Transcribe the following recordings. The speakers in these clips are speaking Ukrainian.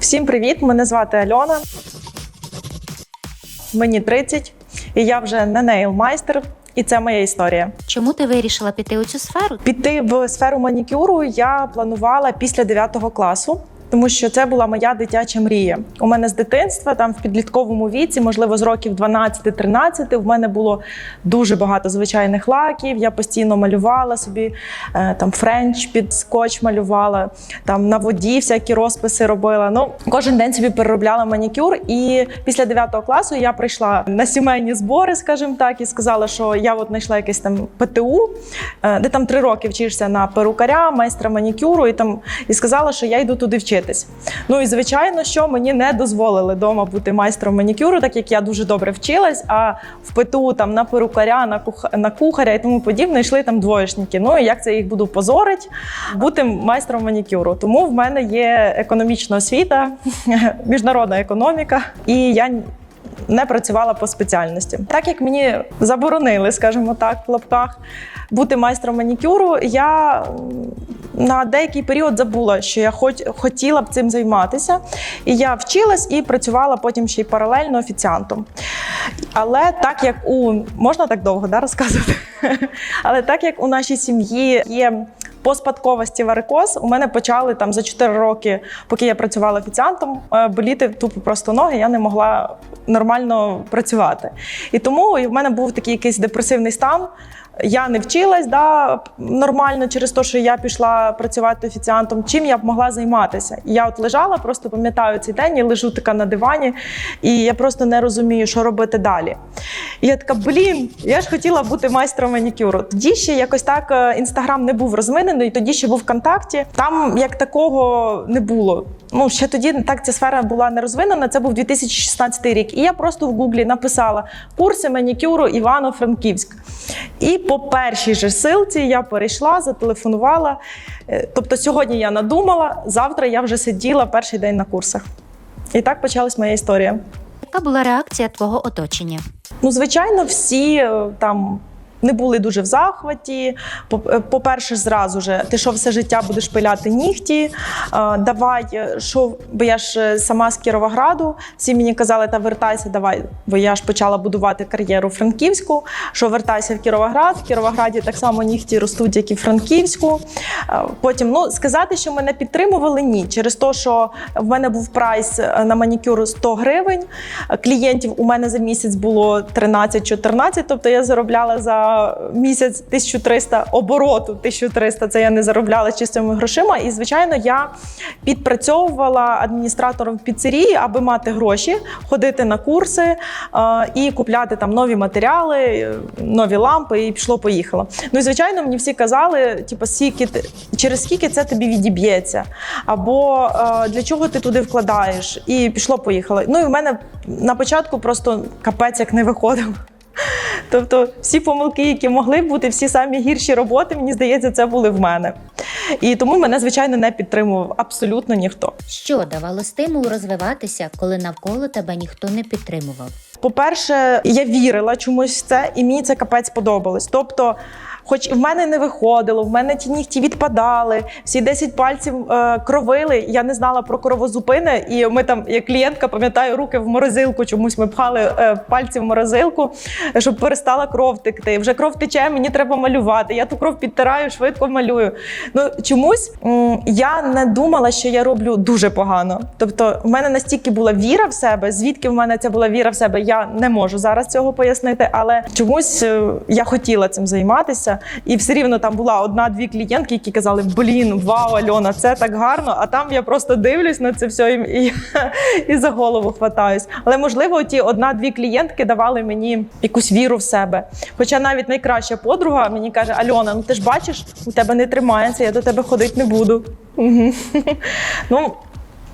Всім привіт! Мене звати Альона. Мені 30, і я вже не нейл-майстер, і це моя історія. Чому ти вирішила піти у цю сферу? Піти в сферу манікюру я планувала після 9 класу. Тому що це була моя дитяча мрія. У мене з дитинства, там в підлітковому віці, можливо, з років 12-13, в мене було дуже багато звичайних лаків. Я постійно малювала собі е, там френч під скотч малювала, там на воді всякі розписи робила. Ну кожен день собі переробляла манікюр. І після 9 класу я прийшла на сімейні збори, скажімо так, і сказала, що я от знайшла якесь там ПТУ, е, де там три роки вчишся на перукаря, майстра манікюру, і там і сказала, що я йду туди вчитись. Ну і звичайно, що мені не дозволили вдома бути майстром манікюру, так як я дуже добре вчилась. А в ПТУ там на перукаря, на кух... на кухаря і тому подібне йшли там двоєшники. Ну і як це їх буду позорить, бути майстром манікюру. Тому в мене є економічна освіта, міжнародна економіка, і я не працювала по спеціальності. Так як мені заборонили, скажімо так, в лапках бути майстром манікюру, я на деякий період забула, що я хоч хотіла б цим займатися. І я вчилась і працювала потім ще й паралельно офіціантом. Але так як у можна так довго да, розказувати? Але так як у нашій сім'ї є по спадковості варикоз, у мене почали там за 4 роки, поки я працювала офіціантом, е, боліти тупо просто ноги. Я не могла нормально працювати. І тому в мене був такий якийсь депресивний стан. Я не вчилась да, нормально через те, що я пішла працювати офіціантом. Чим я б могла займатися? І я от лежала, просто пам'ятаю цей день, я лежу така на дивані, і я просто не розумію, що робити далі. І я така, блін, я ж хотіла бути майстром манікюру. Тоді ще якось так інстаграм не був розвинений, тоді ще був ВКонтакті. Там як такого не було. Ну, ще тоді так ця сфера була не розвинена. Це був 2016 рік. І я просто в Гуглі написала курси манікюру Івано-Франківськ. І по першій же силці я перейшла, зателефонувала. Е, Тобто сьогодні я надумала, завтра я вже сиділа перший день на курсах. І так почалась моя історія. Яка була реакція твого оточення? Ну, звичайно, всі е, там. Не були дуже в захваті. Е, По-перше, зразу же, ти що все життя будеш пиляти нігті. Е, Давай, е, що, бо я ж сама з Кіровограду. Всі мені казали, та вертайся, давай. Бо я ж почала будувати кар'єру Франківську. Що вертайся в Кіровоград. В Кіровограді так само нігті ростуть, як і в Франківську. Потім, ну сказати, що мене підтримували, ні. Через те, що в мене був прайс на манікюр 100 гривень. Клієнтів у мене за місяць було 13-14, тобто я заробляла за місяць 1300 обороту. 1300 це я не заробляла чистими грошима. І звичайно, я підпрацьовувала адміністратором піцерії, аби мати гроші, ходити на курси е, і купляти там нові матеріали, нові лампи, і пішло поїхало. Ну і звичайно, мені всі казали, типу, скільки через скільки це тобі відіб'ється, або е, для чого ти туди вкладаєш, і пішло поїхало. Ну і в мене на початку просто капець як не виходив. Тобто всі помилки, які могли бути, всі самі гірші роботи, мені здається, це були в мене. І тому мене, звичайно, не підтримував абсолютно ніхто. Що давало стимул розвиватися, коли навколо тебе ніхто не підтримував? По-перше, я вірила чомусь в це, і мені це капець подобалось. Тобто, хоч в мене не виходило, в мене ті нігті відпадали, всі 10 пальців е, кровили. Я не знала про кровозупини, і ми там, як клієнтка, пам'ятаю, руки в морозилку. Чомусь ми пхали е, пальці в морозилку, щоб перестала кров текти. Вже кров тече, мені треба малювати. Я ту кров підтираю, швидко малюю. Ну чомусь м, я не думала, що я роблю дуже погано. Тобто, в мене настільки була віра в себе, звідки в мене ця була віра в себе, я не можу зараз цього пояснити, але чомусь е, я хотіла цим займатися, і все рівно там була одна-дві клієнтки, які казали: Блін, вау, Альона, це так гарно. А там я просто дивлюсь на це все і, і, і за голову хватаюсь. Але можливо, ті одна-дві клієнтки давали мені якусь віру в себе. Хоча навіть найкраща подруга мені каже: Альона, ну ти ж бачиш, у тебе не тримається, я до тебе ходити не буду. Ну,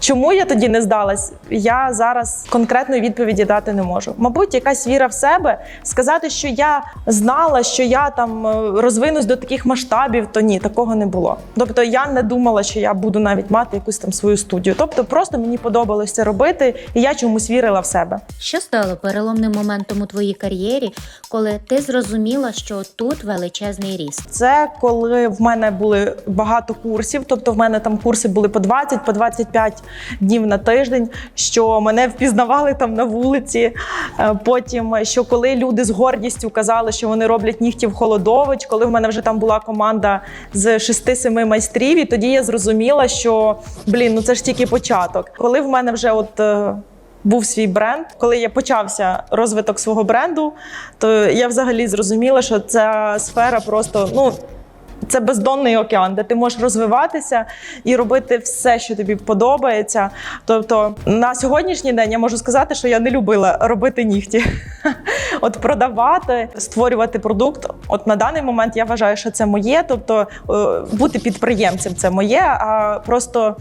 Чому я тоді не здалась? Я зараз конкретної відповіді дати не можу. Мабуть, якась віра в себе, сказати, що я знала, що я там е, розвинусь до таких масштабів, то ні, такого не було. Тобто я не думала, що я буду навіть мати якусь там свою студію. Тобто, просто мені подобалось це робити, і я чомусь вірила в себе. Що стало переломним моментом у твоїй кар'єрі, коли ти зрозуміла, що тут величезний ріст? Це коли в мене були багато курсів, тобто в мене там курси були по 20, по 25 днів на тиждень, що мене впізнавали там на вулиці. Е, Потім, що коли люди з гордістю казали, що вони роблять нігті в холодович, коли в мене вже там була команда з 6-7 майстрів, і тоді я зрозуміла, що блін, ну це ж тільки початок. Коли в мене вже от. е, був свій бренд. Коли я почався розвиток свого бренду, то я взагалі зрозуміла, що ця сфера просто ну. Це бездонний океан, де ти можеш розвиватися і робити все, що тобі подобається. Тобто на сьогоднішній день я можу сказати, що я не любила робити нігті. От продавати, створювати продукт. От на даний момент я вважаю, що це моє. Тобто е, бути підприємцем це моє. А просто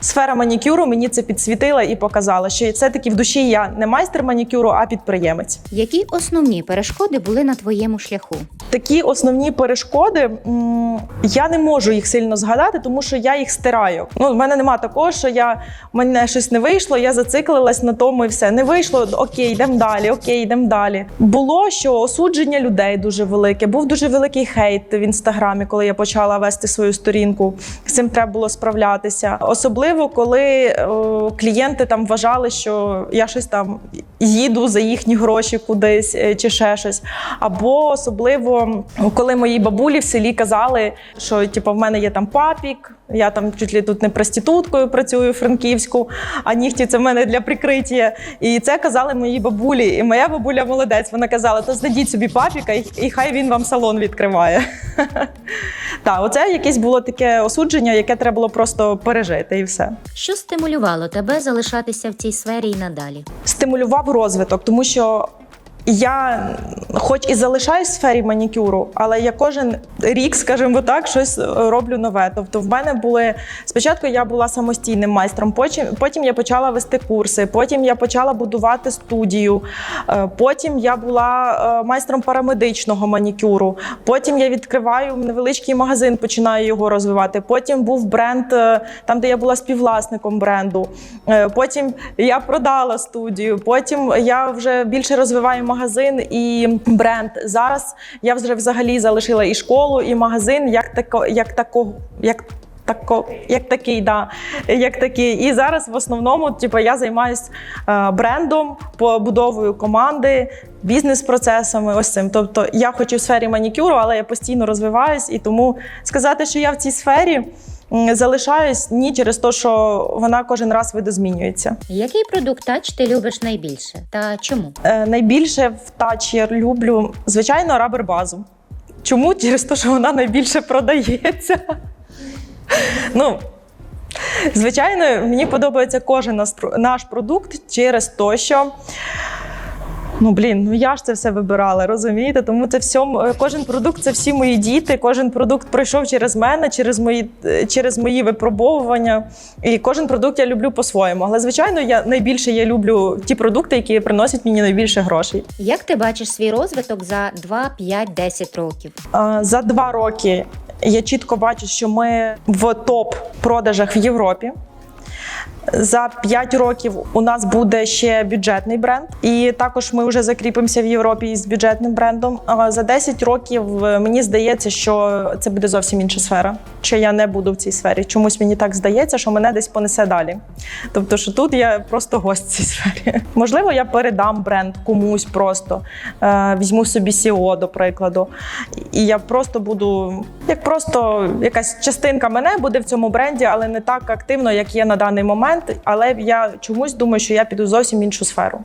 сфера манікюру мені це підсвітила і показала, що все таки в душі я не майстер манікюру, а підприємець. Які основні перешкоди були на твоєму шляху? Такі основні перешкоди м, я не можу їх сильно згадати, тому що я їх стираю. Ну, в мене нема такого, що я мене щось не вийшло, я зациклилась на тому і все. Не вийшло, окей, йдемо далі, окей, йдемо далі. Було що осудження людей дуже велике. Був дуже великий хейт в інстаграмі, коли я почала вести свою сторінку. З цим треба було справлятися. Особливо, коли о, клієнти там вважали, що я щось там їду за їхні гроші кудись е, чи ще щось. Або особливо, коли моїй бабулі в селі казали, що типу, в мене є там папік, я там чуть ли тут не проституткою працюю франківську, а нігті це в мене для прикриття. І це казали мої бабулі. І моя бабуля молодець. Вона казала: то знайдіть собі папіка, і, хай він вам салон відкриває. Так, оце якесь було таке осудження, яке треба було просто пережити, і все. Що стимулювало тебе залишатися в цій сфері і надалі? стимулював розвиток, тому що я, хоч і залишаюсь в сфері манікюру, але я кожен рік, скажімо так, щось е, роблю нове. Тобто, в мене були спочатку я була самостійним майстром, потім, потім я почала вести курси, потім я почала будувати студію, е, потім я була е, майстром парамедичного манікюру. Потім я відкриваю невеличкий магазин, починаю його розвивати. Потім був бренд, там, де я була співвласником бренду. Потім я продала студію. Потім я вже більше розвиваю магазин і бренд. Зараз я вже взагалі залишила і школу, і магазин як тако, як тако, як. Тако, як такий, да, як такий. І зараз в основному, типу, я займаюся брендом, побудовою команди, бізнес-процесами. Ось цим. Тобто я хочу в сфері манікюру, але я постійно розвиваюсь, і тому сказати, що я в цій сфері залишаюсь ні через те, що вона кожен раз видозмінюється. Який продукт тач ти любиш найбільше та чому? Е, найбільше в тач я люблю, звичайно, рабер базу. Чому? Через те, що вона найбільше продається. Ну, звичайно, мені подобається кожен наш продукт через те, що. Ну, блін, ну я ж це все вибирала, розумієте? Тому це все, кожен продукт це всі мої діти. Кожен продукт пройшов через мене, через мої, е, через мої випробовування. І кожен продукт я люблю по-своєму. Але, звичайно, я найбільше я люблю ті продукти, які приносять мені найбільше грошей. Як ти бачиш свій розвиток за 2, 5, 10 років? Е, За два роки я чітко бачу, що ми в топ продажах в Європі. За 5 років у нас буде ще бюджетний бренд, і також ми вже закріпимося в Європі із бюджетним брендом. За 10 років е, мені здається, що це буде зовсім інша сфера. Що я не буду в цій сфері. Чомусь мені так здається, що мене десь понесе далі. Тобто, що тут я просто гость в цій сфері. Можливо, я передам бренд комусь просто е, візьму собі CEO, до прикладу, і я просто буду як просто якась частинка мене буде в цьому бренді, але не так активно, як є на даний момент. Але я чомусь думаю, що я піду зовсім в іншу сферу.